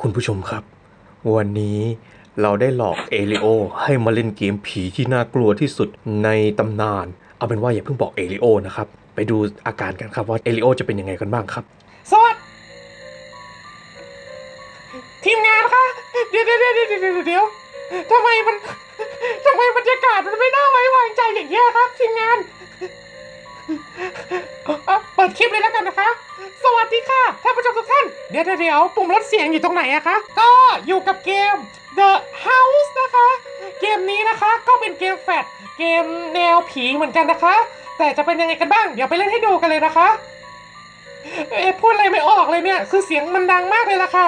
คุณผู้ชมครับ วันนี้เราได้หลอกเอลิโอให้มาเล่นเกมผีที่น่ากลัวที่สุดในตำนาน เอาเป็นว่าอย่าเพิ่งบอกเอลิโอนะครับ ไปดูอาการกันครับว่าเอลิโอจะเป็นยังไงกันบ้างครับ สวัสดีทีมงานคะเดี๋ยวเดี๋ยวเดี๋ยวเดี๋ยวเดี๋ยวทำไมมันทำไมบรรยากาศมันไม่น่าไว้วางใจอย่างเงี้ยครับทีมงาน อาเปิดคลิปเลยแล้วกันนะคะ สวัสดีค่ะท่านผู้ชมทุกท่าน เดี๋ยวเดี๋ยวปุ่มลดเสียงอยู่ตรงไหนอะคะ ก็อยู่กับเกม The House นะคะ เกมนี้นะคะก็เป็นเกมแฟลชเกมแนวผีเหมือนกันนะคะ แต่จะเป็นยังไงกันบ้าง เดี๋ยวไปเล่นให้ดูกันเลยนะคะ เอ๊ะพูดอะไรไม่ออกเลยเนี่ย คือเสียงมันดังมากเลยล่ะค่ะ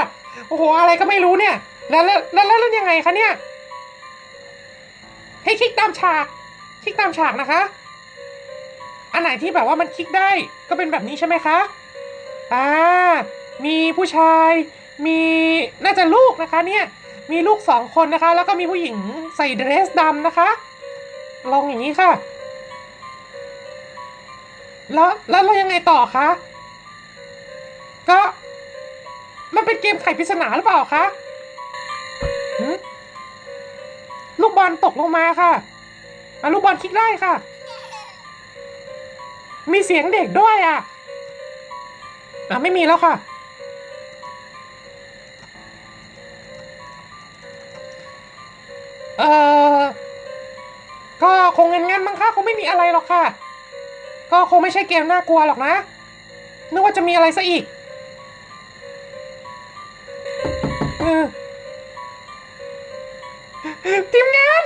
โอ้โห อะไรก็ไม่รู้เนี่ย แล้วแล้วแล้วแล้วแล้วยังไงคะเนี่ย ให้คลิกตามฉาก คลิกตามฉากนะคะ ไหนที่แบบว่ามันคลิกได้ก็เป็นแบบนี้ใช่ไหมคะ อ่า มีผู้ชาย มีน่าจะลูกนะคะ เนี่ย มีลูกสองคนนะคะ แล้วก็มีผู้หญิงใส่เดรสดำนะคะลองอย่างนี้ค่ะ แล้วแล้วเรายังไงต่อคะ ก็ มันเป็นเกมไขปริศนาหรือเปล่าคะลูกบอลตกลงมาค่ะอะลูกบอลคลิกได้ค่ะ มีเสียงเด็กด้วยอะอะไม่มีแล้วค่ะ เออก็คงงั้นๆมั้งคะคงไม่มีอะไรหรอกค่ะ ก็คงไม่ใช่เกมน่ากลัวหรอกนะ นึกว่าจะมีอะไรซะอีกเออทีมงาน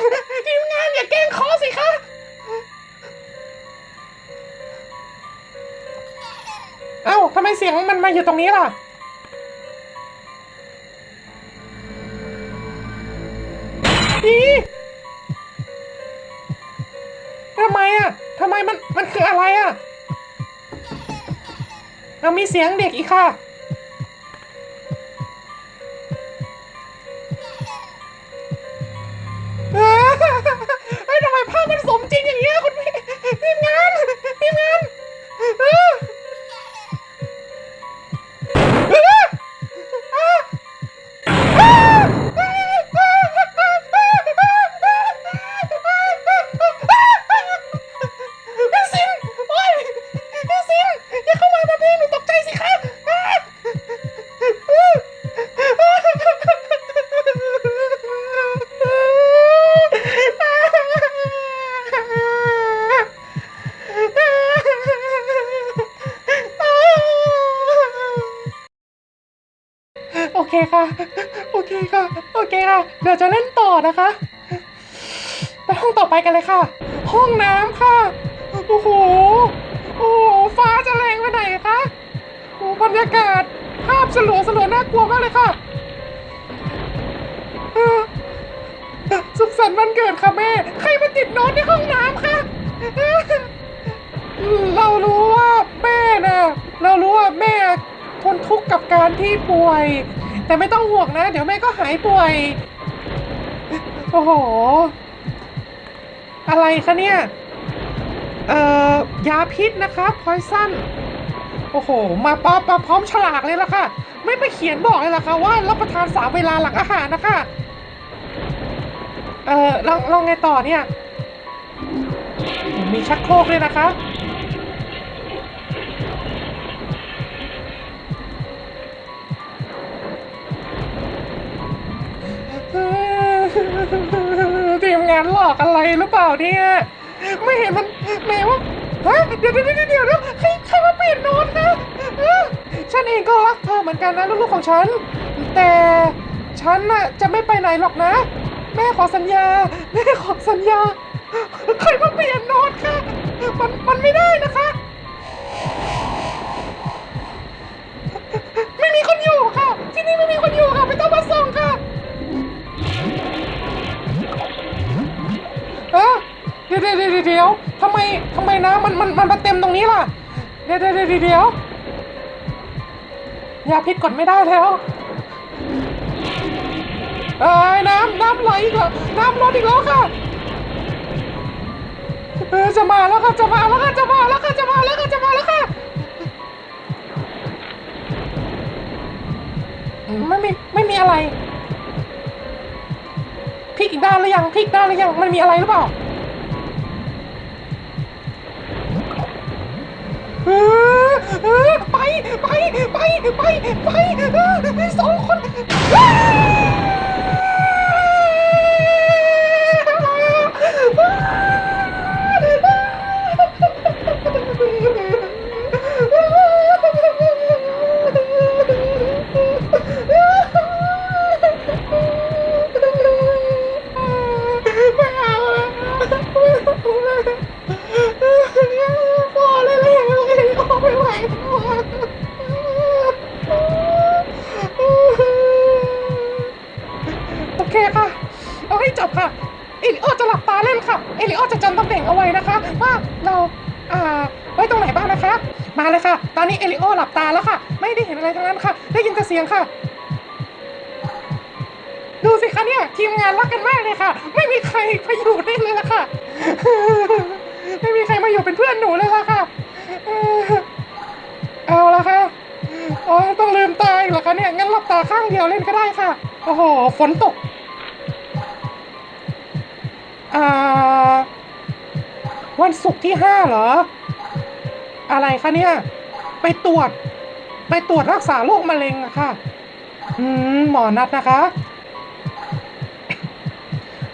ทีมงานอย่าแกล้งคอสิคะ เอ้าทำไมเสียงมันมาอยู่ตรงนี้ล่ะ อีทำไมอะทำไมมัน มันคืออะไรอะ เอามีเสียงเด็กอีกค่ะ นะคะ ไปห้องต่อไปกันเลยค่ะ ห้องน้ำค่ะ โอ้โห โอ้โห ฟ้าจะแรงไปไหนคะโอ้บรรยากาศ ภาพสลัวสลัวน่ากลัวมากเลยค่ะสุขสันต์วันเกิดค่ะแม่ ใครมาติดโน้ตในห้องน้ำคะเรารู้ว่าแม่นะเรารู้ว่าแม่ทนทุกข์กับการที่ป่วย แต่ไม่ต้องห่วงนะ เดี๋ยวแม่ก็หายป่วย โอ้โห อะไรคะเนี่ย เอ่อ ยาพิษนะคะพอยซันโอ้โห มาป๊อมาพร้อมฉลากเลยล่ะค่ะ ไม่ไปเขียนบอกเลยล่ะค่ะว่ารับประทานสามเวลาหลังอาหารนะคะ เอ่อลองลองไงต่อเนี่ย มีชักโครกเลยนะคะานหลอกอะไรหรือเปล่าเนี่ยไม่เห็นมันแม้ว่าฮะเดี๋ยวเดี๋ยวเดี๋ยวเดี๋ยวใครใครมาเปลี่ยนโน้ตนะฉันเองก็รักเธอเหมือนกันนะลูกๆของฉัน แต่ฉันน่ะจะไม่ไปไหนหรอกนะ แม่ขอสัญญา แม่ขอสัญญา ใครมาเปลี่ยน เดี๋ยวเดียวเดี๋ยวเดี๋ยวยาพิษกดไม่ได้แล้ว เอ้ยน้ำน้ำไหลอีกแล้วน้ำลดอีกแล้วค่ะเออจะมาแล้วค่ะจะมาแล้วค่ะจะมาแล้วค่ะจะมาแล้วค่ะจะมาแล้วค่ะไม่มีไม่มีอะไรพลิกอีกด้านหรือยังพลิกด้านหรือยังมันมีอะไรหรือเปล่า ไป ไป ไป ไป ไปสอง โอเคค่ะ เอาให้จบค่ะ เอลิโอจะหลับตาเล่นค่ะ เอลิโอจะจำตำแหน่งเอาไว้นะคะ ว่าเราอ่าไว้ตรงไหนบ้างนะคะ มาเลยค่ะ ตอนนี้เอลิโอหลับตาแล้วค่ะ ไม่ได้เห็นอะไรทั้งนั้นค่ะ ได้ยินแต่เสียงค่ะ ดูสิคะเนี่ย ทีมงานรักกันมากเลยค่ะ ไม่มีใครไปอยู่ได้เลยละค่ะ ไม่มีใครมาอยู่เป็นเพื่อนหนูเลยละค่ะ เอาละค่ะอ๋อต้องลืมตาอีกเหรอคะเนี่ย งั้นหลับตาข้างเดียวเล่นก็ได้ค่ะ โอ้โห ฝนตก อ่า วันศุกร์ที่ห้าเหรอ อะไรคะเนี่ย ไปตรวจ ไปตรวจรักษาโรคมะเร็งอะค่ะ อืม หมอนัดนะคะ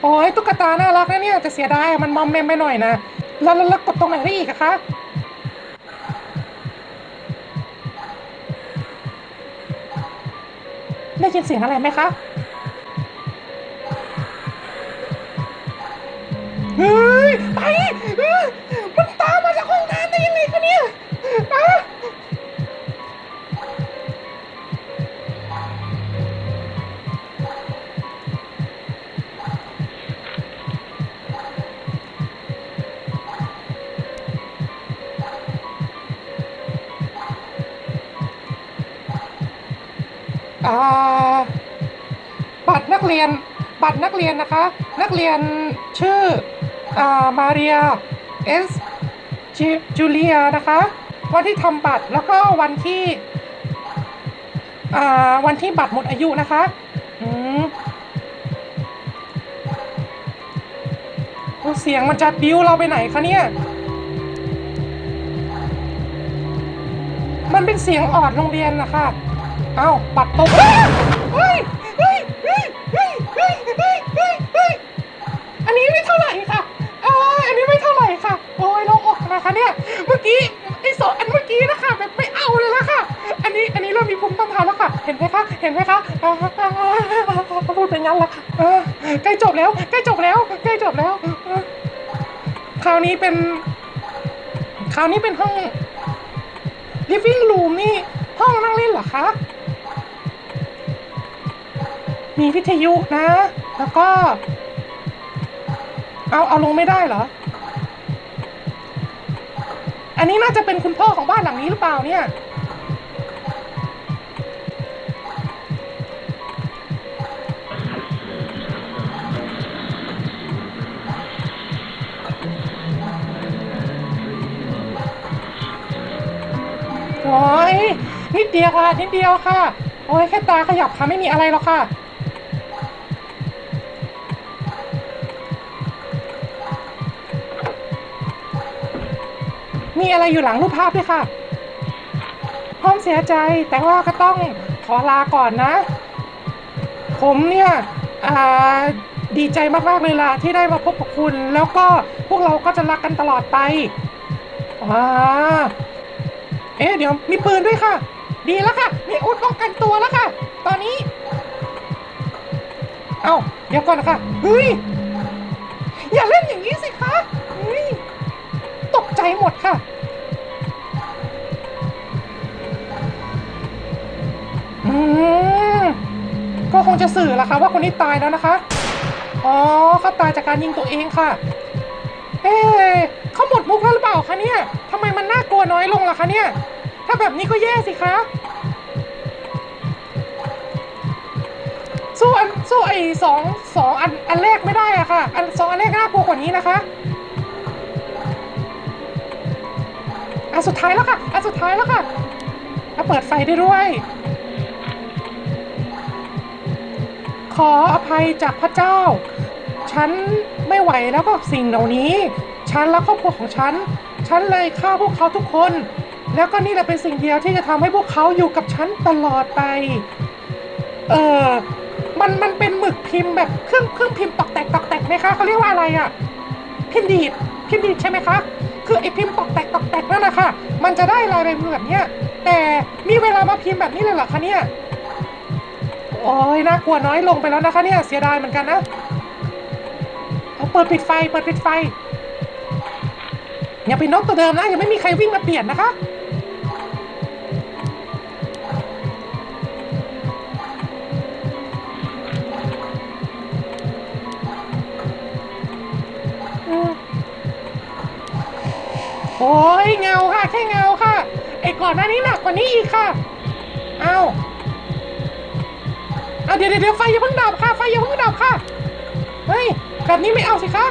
โอ้ยตุ๊กตาน่ารักนะเนี่ยแต่เสียดายมันมอมแมมไปหน่อยนะ แล้วแล้วแล้วกดตรงไหนได้อีกอะคะ ได้ยินเสียงอะไรไหมคะเฮ้ยไป เรียนบัตรนักเรียนนะคะ นักเรียนชื่ออ่ามาเรียเอสจูเลียนะคะวันที่ทำบัตรแล้วก็วันที่อ่าวันที่บัตรหมดอายุนะคะอืมโอ้เสียงมันจะบิ้วเราไปไหนคะเนี่ย มันเป็นเสียงออดโรงเรียนนะคะ เอ้า บัตรตกเฮ้ย คะเนี่ย เมื่อกี้ไอ้สองอันเมื่อกี้นะคะแบบไม่เอาเลยละค่ะ อันนี้อันนี้เริ่มมีภูมิต้านทานแล้วค่ะ เห็นไหมคะ เห็นไหมคะพูดไปงั้นละค่ะใกล้จบแล้วใกล้จบแล้วใกล้จบแล้ว คราวนี้เป็น คราวนี้เป็นห้อง living room นี่ห้องนั่งเล่นเหรอคะ มีวิทยุนะ แล้วก็ เอาเอาลงไม่ได้เหรอ อันนี้น่าจะเป็นคุณพ่อของบ้านหลังนี้หรือเปล่าเนี่ย โอ้ยนิดเดียวค่ะ นิดเดียวค่ะ โอ้ยแค่ตาขยับค่ะ ไม่มีอะไรหรอกค่ะ มีอะไรอยู่หลังรูปภาพด้วยค่ะพร้อมเสียใจแต่ว่าก็ต้องขอลาก่อนนะ ผมเนี่ยดีใจมากๆเลยล่ะที่ได้มาพบกับคุณ แล้วก็พวกเราก็จะรักกันตลอดไปอ่าเอ๊ะเดี๋ยวมีปืนด้วยค่ะ ดีแล้วค่ะ มีอาวุธป้องกันตัวแล้วค่ะ ตอนนี้ เอ้าเดี๋ยวก่อนนะคะเฮ้ยอย่าเล่นอย่างนี้สิคะ ใจหมดค่ะ อืม ก็คงจะสื่อละค่ะว่าคนนี้ตายแล้วนะคะ อ๋อเขาตายจากการยิงตัวเองค่ะ เอ๊เขาหมดมุกแล้วหรือเปล่าคะเนี่ยทำไมมันน่ากลัวน้อยลงล่ะคะเนี่ย ถ้าแบบนี้ก็แย่สิคะสู้อันสู้ไอ้สองสองอันอันแรกไม่ได้อะค่ะ อันสองอันแรกน่ากลัวกว่านี้นะคะ อันสุดท้ายแล้วค่ะอันสุดท้ายแล้วค่ะมาเปิดไฟได้ด้วย ขออภัยจากพระเจ้า ฉันไม่ไหวแล้วก็สิ่งเหล่านี้ ฉันและครอบครัวของฉัน ฉันเลยฆ่าพวกเขาทุกคน แล้วก็นี่แหละเป็นสิ่งเดียวที่จะทำให้พวกเขาอยู่กับฉันตลอดไป เออมันมันเป็นหมึกพิมพ์แบบเครื่องเครื่องพิมพ์ตอกแตกตอกแตกไหมคะเขาเรียกว่าอะไรอะพิมพ์ดีดพิมพ์ดีดใช่ไหมคะ คือไอพิมพ์ตอกแตกตอกแตกนั่นนะคะมันจะได้ลายใบบแบบเนี้ย แต่มีเวลามาพิมพ์แบบนี้เลยเหรอคะเนี่ยโอ้ยน่ากลัวน้อยลงไปแล้วนะคะเนี่ยเสียดายเหมือนกันนะเอาเปิดปิดไฟเปิดปิดไฟอย่าไปนกตัวเดิมนะยังไม่มีใครวิ่งมาเปลี่ยนนะคะ ยเงาค่ะ แค่เงาค่ะ ไอ้ก่อนหน้านี้หนักกว่านี้อีกค่ะ เอาเอาเดี๋ยวเดี๋ยวเดี๋ยวไฟอย่าเพิ่งดับค่ะ ไฟอย่าเพิ่งดับค่ะ เฮ้ยแบบนี้ไม่เอาสิคะ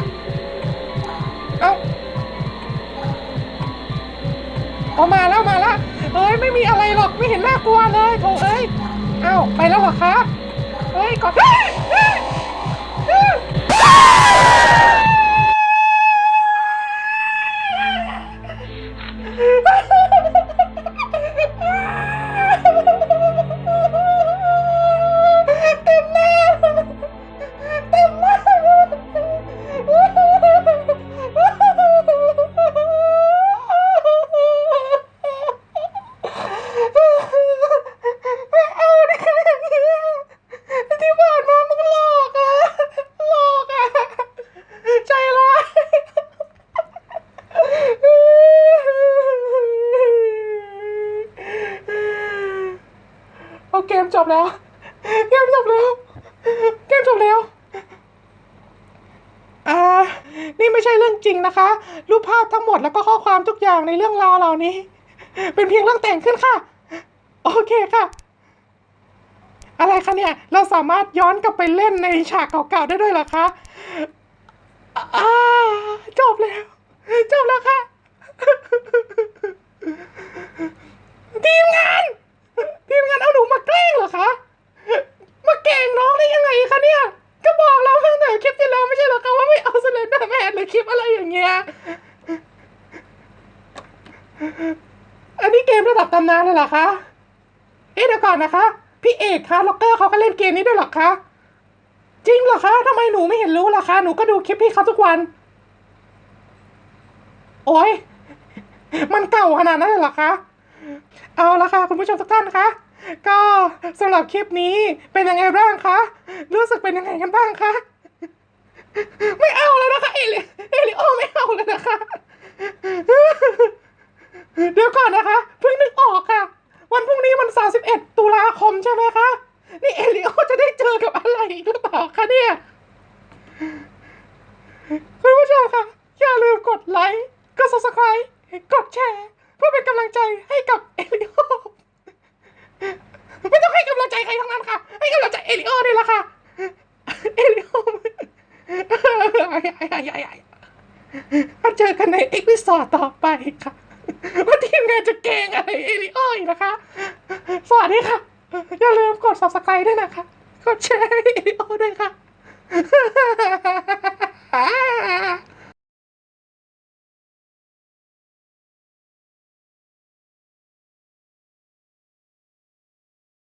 เอาเอามาแล้วมาแล้วเอ้ยไม่มีอะไรหรอกไม่เห็นน่ากลัวเลยโถเอ้ย เอาไปแล้วเหรอคะ เฮ้ยก่อน จบแล้ว เกมจบแล้ว เกมจบแล้ว อ่า นี่ไม่ใช่เรื่องจริงนะคะ รูปภาพทั้งหมดแล้วก็ข้อความทุกอย่างในเรื่องราวเหล่านี้ เป็นเพียงเรื่องแต่งขึ้นค่ะ โอเคค่ะ อะไรคะเนี่ย เราสามารถย้อนกลับไปเล่นในฉากเก่าๆได้ด้วยเหรอคะอ่าจบแล้ว จบแล้วค่ะ ทีมงาน ทีมงานเอาหนู มาแกล้งเหรอคะ มาแกงน้องได้ยังไงคะเนี่ย ก็บอกเราตั้งแต่คลิปที่แล้วไม่ใช่เหรอคะว่าไม่เอาสเลนเดอร์แมนหรือคลิปอะไรอย่างเงี้ย อันนี้เกมระดับตำนานเลยเหรอคะ เอ๊ะเดี๋ยวก่อนนะคะ พี่เอกคะล็อกเกอร์เขาก็เล่นเกมนี้ด้วยเหรอคะ จริงเหรอคะทำไมหนูไม่เห็นรู้ล่ะคะ หนูก็ดูคลิปพี่เขาทุกวัน โอ้ยมันเก่าขนาดนั้นเลยเหรอคะ เอาละค่ะ คุณผู้ชมทุกท่านคะ ก็สำหรับคลิปนี้เป็นยังไงบ้างคะ รู้สึกเป็นยังไงกันบ้างคะ ไม่เอาแล้วนะคะ เอลิเอลิโอไม่เอาแล้วนะคะ เดี๋ยวก่อนนะคะ เพิ่งนึกออกค่ะ วันพรุ่งนี้มัน31ตุลาคมใช่ไหมคะ นี่เอลิโอจะได้เจอกับอะไรอีกหรือเปล่าคะเนี่ย คุณผู้ชมค่ะ อย่าลืมกดไลค์ กด subscribe กดแชร์ เพื่อเป็นกำลังใจให้กับเอลิโอ ไม่ต้องให้กำลังใจใครทั้งนั้นค่ะ ให้กำลังใจเอลิโอนี่แหละค่ะ เอลิโอ มาเจอกันในเอพิโซดต่อไปค่ะว่าทีมงานจะเก่งอะไรเอลิโออีกนะคะ สวัสดีค่ะ อย่าลืมกด subscribe ด้วยนะคะ กดแชร์เอลิโอด้วยค่ะ